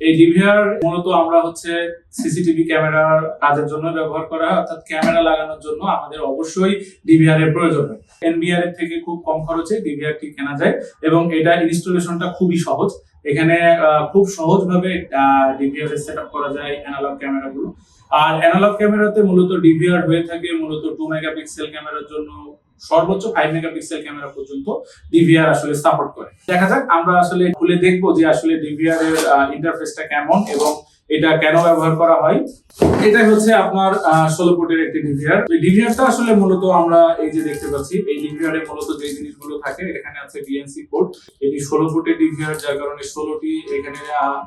এই ডিভিআর মূলত আমরা হচ্ছে সিসিটিভি ক্যামেরার কাজের জন্য ব্যবহার করা হয়, অর্থাৎ ক্যামেরা লাগানোর জন্য আমাদের অবশ্যই ডিভিআর এর প্রয়োজন হয়। এনবিআর এর থেকে খুব কম খরচে ডিভিআর টি কেনা যায় এবং এটা ইনস্টলেশনটা খুবই সহজ। এখানে খুব সহজভাবে ডিভিআর এর সেট আপ করা যায় অ্যানালগ ক্যামেরাগুলো। আর অ্যানালগ ক্যামেরাতে মূলত ডিভিআর হয়ে থাকে মূলত টু মেগাপিক্সেল ক্যামেরার জন্য সর্বোচ্চ ফাইভ মেগাপিক্সেল ক্যামেরা পর্যন্ত ডিভিআর আসলে সাপোর্ট করে। দেখা যাক, আমরা আসলে খুলে দেখব যে আসলে ডিভিআর এর ইন্টারফেসটা কেমন এবং এটা কেন ব্যবহার করা হয়? এটা হচ্ছে আপনার ষোলো ফুটের একটি ডিভিআর ডিভিআরটা আসলে মূলত আমরা এই যে দেখতে পাচ্ছি, এই ডিভিআর এর মূলত যে জিনিসগুলো থাকে, এখানে আছে বিএনসি পোর্ট এটি ষোলো ফুটের ডিভিআর যার কারণে ষোলোটি এখানে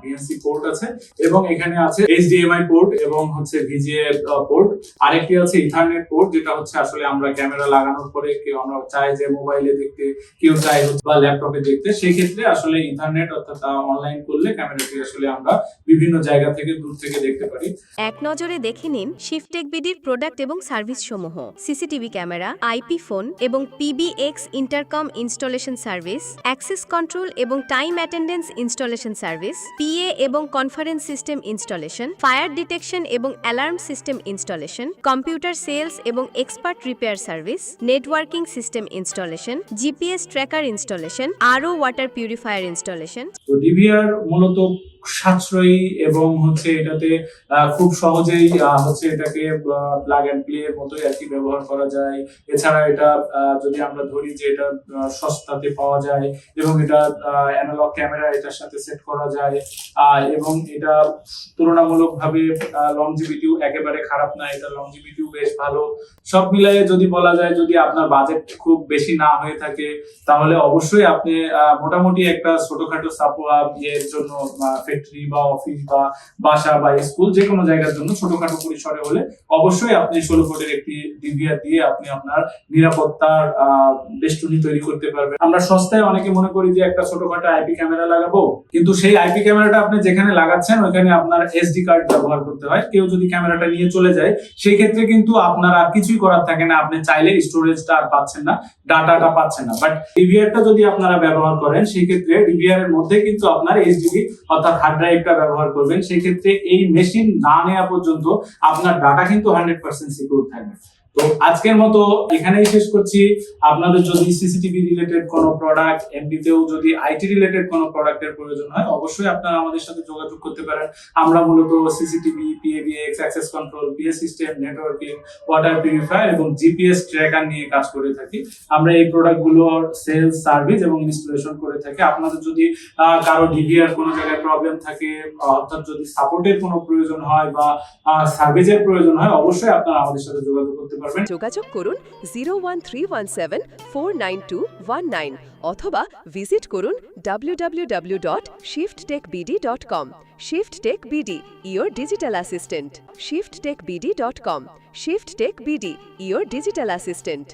বিএনসি পোর্ট আছে, এবং এখানে আছে এইচডিএমআই পোর্ট এবং হচ্ছে ভিজিএ পোর্ট আরেকটি আছে ইথারনেট পোর্ট যেটা হচ্ছে আসলে আমরা ক্যামেরা লাগানোর পরে কেউ আমরা চাই যে মোবাইলে দেখতে, কেউ চাই বা ল্যাপটপে দেখতে। সেক্ষেত্রে আসলে ইন্টারনেট অর্থাৎ অনলাইন করলে ক্যামেরাটি আসলে আমরা বিভিন্ন জায়গা থেকে দূর থেকে দেখতে পারি। এক নজরে দেখে নিন শিফটেক বিডির প্রোডাক্ট এবং সার্ভিস সমূহ। সিসিটিভি ক্যামেরা আইপি ফোন এবং PBX intercom installation service access control এবং time attendance installation service PA এবং conference system installation fire detection এবং alarm system installation computer sales এবং expert repair service networking system installation GPS tracker installation আরও water purifier installation তো DVR মূলত সাশ্রয়ী এবং হচ্ছে এটাতে খুব সহজেই হচ্ছে এটাকে প্লাগ অ্যান্ড প্লে এর মতোই আর কি ব্যবহার করা যায়। এছাড়া এটা যদি আমরা ধরি যে এটা সস্তাতে পাওয়া যায় এবং এটা অ্যানালগ ক্যামেরা এটার সাথে সেট করা যায় এবং এটা তুলনামূলকভাবে লংজিভিটিও একেবারে খারাপ না, এটা লংজিভিটিও বেশ ভালো। সব মিলিয়ে যদি বলা যায়, যদি আপনার বাজেট খুব বেশি না হয়ে থাকে, তাহলে অবশ্যই আপনি মোটামুটি একটা ছোটখাটো সাপোয়া ইয়ের জন্য ফ্যাক্টরি বা অফিস বা বাসা বা স্কুল যে কোনো জায়গার জন্য ছোটখাটো পরিসরে হলে অবশ্যই আপনি ষোলো ফুটের একটি ডিভিআর দিয়ে আপনি আপনার নিরাপত্তার বেষ্টনী তৈরি করতে পারবেন। আমরা সস্তায় অনেকে মনে করি যে একটা ছোটখাটো আইপি ক্যামেরা লাগাবো, কিন্তু সেই আইপি ক্যামেরাটা আপনি যেখানে লাগাচ্ছেন, ওইখানে আপনার এসডি কার্ড ব্যবহার করতে হয়। কেউ যদি ক্যামেরাটা নিয়ে চলে যায় সেই ক্ষেত্রে কিন্তু আপনার আর কিছুই করার থাকে না। আপনি চাইলে স্টোরেজটা আর পাচ্ছেন না ডাটাটা পাচ্ছেন না। বাট ডিভিআরটা যদি আপনারা ব্যবহার করেন সেই ক্ষেত্রে ডিভিআর এর মধ্যে কিন্তু আপনার এইচডিবি অর্থাৎ হার্ড ড্রাইভটা ব্যবহার করবেন, সেক্ষেত্রে এই মেশিন না নেওয়া পর্যন্ত আপনার ডাটা কিন্তু হান্ড্রেড পার্সেন্ট সিকিউর থাকবে। তো আজকের মতো এখানেই শেষ করছি। আপনাদের যদি সিসিটিভি রিলেটেড কোনো প্রোডাক্ট এমনিতেও যদি আইটি রিলেটেড কোনো প্রোডাক্টের প্রয়োজন হয়, অবশ্যই আপনারা আমাদের সাথে যোগাযোগ করতে পারেন। আমরা মূলত CCTV PABX access control PS system networking water purifier এবং জিপিএস ট্র্যাকার নিয়ে কাজ করে থাকি। আমরা এই প্রোডাক্টগুলোর সেলস সার্ভিস এবং ইনস্টলেশন করে থাকি। আপনাদের যদি কারও ডিভিআর কোনো জায়গায় প্রবলেম থাকে, অর্থাৎ যদি সাপোর্টের কোনো প্রয়োজন হয় বা সার্ভিসের প্রয়োজন হয়, অবশ্যই আপনারা আমাদের সাথে যোগাযোগ করতে যোগাযোগ করুন zero one three one seven four nine two one nine অথবা ভিজিট করুন W W W dot Shift Tech BD dot com Shift Tech BD your digital assistant Shift Tech BD dot com Shift Tech BD your digital assistant